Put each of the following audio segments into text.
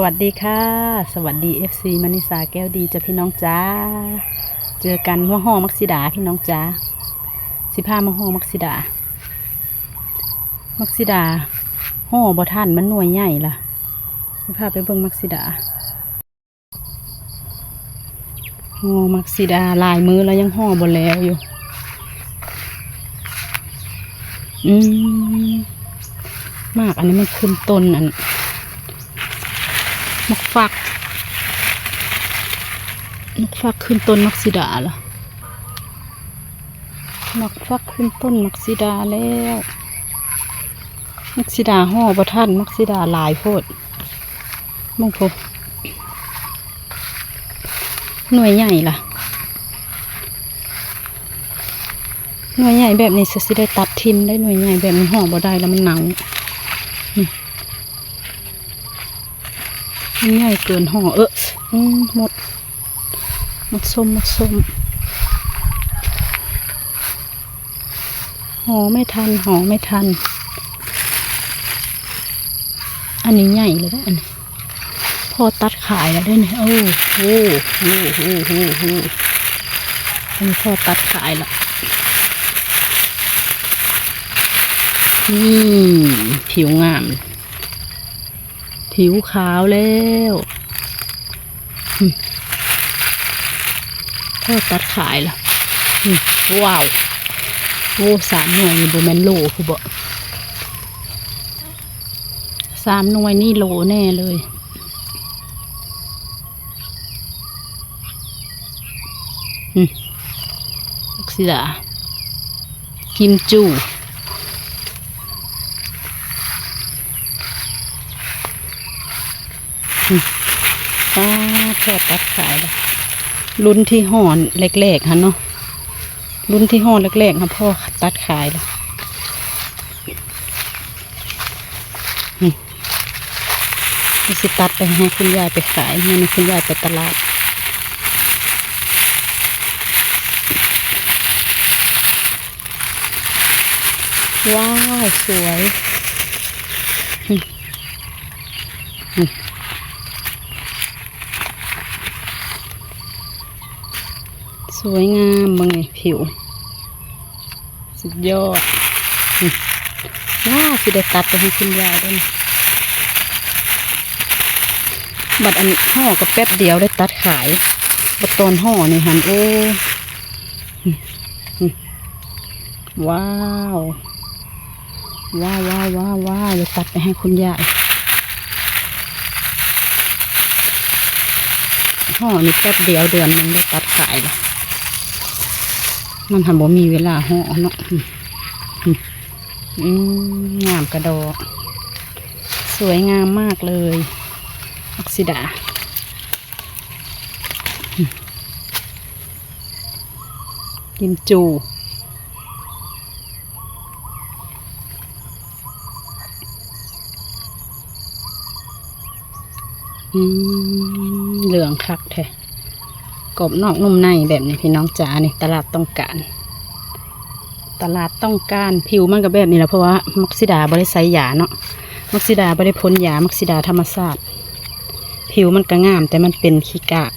วัสดีค่ะ สวัสดี FC มณิสาแก้วดีจ้ะพี่น้องจ้า เจอกันหัวห้อมักซิดาพี่น้องจ้าสิพามาห้อมักซิดา มักซิดาห่อบอท่านมันหน่วยใหญ่ล่ะสิพาไปเบิ่งมักซิดาห่อมักซิดาลายมือแล้วยังห่อบนแล้วอยู่ อืมมากอันนี้มันขึ้นต้นอัน มักฟักมักฟักขึ้นต้นมักซิดาล่ะมักฟักขึ้นต้นมักซิดาแล้วมักซิดาห่อประท่านมักซิดาลายโพดมงพบหน่วยใหญ่ล่ะ หน่วยใหญ่แบบนี้จะสิได้ตัดทิมได้หน่วยใหญ่แบบนี้ห่อบ่ได้แล้วมันหนาวนี่ มันใหญ่เกินห่อเออหมดหมดส้มหมดส้มห่อไม่ทันห่อไม่ทัน อันนี้ใหญ่เลยนะอันนี้พอตัดขายแล้วได้เนี่ยโอ้โหโอ้โหโอ้โหอันนี้พอตัดขายแล้วนี่ผิวงาม ผิวขาวแล้วอืมทอตัดขายล้วอืมว้าวโอ้สามหน่วยนี่โบแมนโลคือบ่สามหน่วยนี่โลแน่เลยอืมลักษิดากิมจู ป้าแค่ตัดขายแล้วรุ่นที่ห่อนเล็กๆฮะเนาะรุ่นที่ห่อนเล็กๆค่ะพ่อตัดขายแล้นี่นี่สิตัดไปให้คุณยายไปขายให้คุณยายไปตลาดว้าว สวยอืมอืม สวยงามมึงไงผิว สุดยอดว้าสิได้ตัดไปให้คุณยายด้วยบัดอันห่อกับแป๊บเดียวได้ตัดขายบัดตอนห่อนี่หันโอ้ว้าว ว้าวว้าวว้าวว้าวเดี๋ยตัดไปให้คุณยายห่อนี่แป๊บเดียวเดือนหนึงได้ตัดขายแล้ว มันทำบ่มีเวลาห่อเนาะอืงามกระดอกสวยงามมากเลยออกซิดากินจูอืมเหลืองคักแท้ รอบนอกนุ่มในแบบนี้พี่น้องจ๋านี่ตลาดต้องการ ตลาดต้องการผิวมันก็แบบนี้แหละเพราะว่ามักซิดาบริไซยาเนาะมักซิดาบริพ้นยามักซิดาธรรมชาติผิวมันก็งาม แต่มันเป็นขี้กาก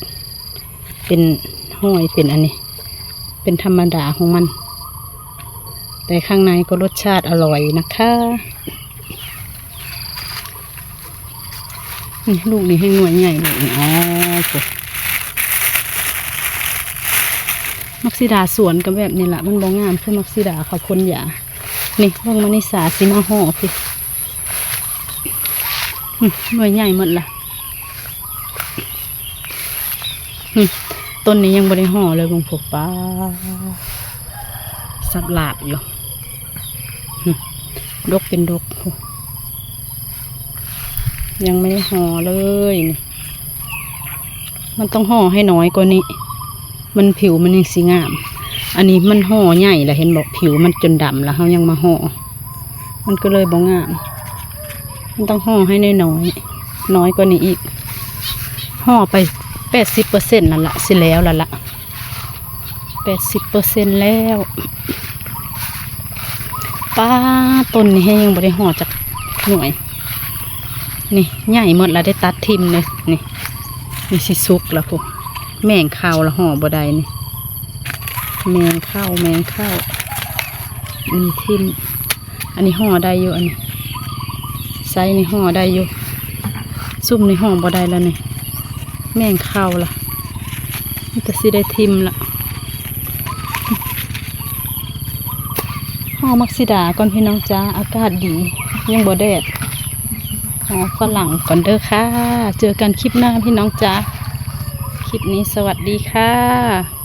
เป็นห้อยเป็นอันนี้ เป็นธรรมดาของมัน แต่ข้างในก็รสชาติอร่อยนะคะนี่ลูกนี้ให้หน่วยใหญ่ลูกนี่อ๋อโห มักซิดาสวนก็แบบนี้แหละมันบ่งามคือมักซิดาเขาพ่นยานี่เบิ่งมาในสาสิมาห่อพี่หน่วยใหญ่หมดละต้นนี้ยังบ่ได้ห่อเลยบงผกป้าสับหลาบอยู่ดกเป็นดก ยังไม่ได้ห่อเลย มันต้องห่อให้น้อยกว่านี้ มันผิวมันยังสีงาม อันนี้มันห่อใหญ่แหละเห็นบอกผิวมันจนดำแล้วเขายังมาห่อมันก็เลยบ่งาม มันต้องห่อให้น้อยๆน้อยกว่านี้อีกห่อไปแปดสิบเปอร์เซ็นต์นั่นละสิแล้วละละแปดสิบเปอร์เซ็นต์แล้วป้าต้นนี้ยังบ่ได้ห่อจากหน่วย นี่ใหญ่หมดแล้วได้ตัดทิมเลยนี่นี่สิซุกแล้วพวก แมงข้าวละห่อบดายนี่แมงข้าวแมงข้าวนี่ทิมอันนี้ห่อได้อยู่อันนี้ไซส์นี่ห่อได้อยู่ซุ่มในห่อบดายแล้วนี่แมงข้าวละนี่จะสิได้ทิมละห่อมักซิดาก่อนพี่น้องจ้าอากาศดี ยังบ่แดดหอฝรั่งก่อนเด้อค่ะ เจอกันคลิปหน้าพี่น้องจ๊ะค ลิปนี้สวัสดีค่ะ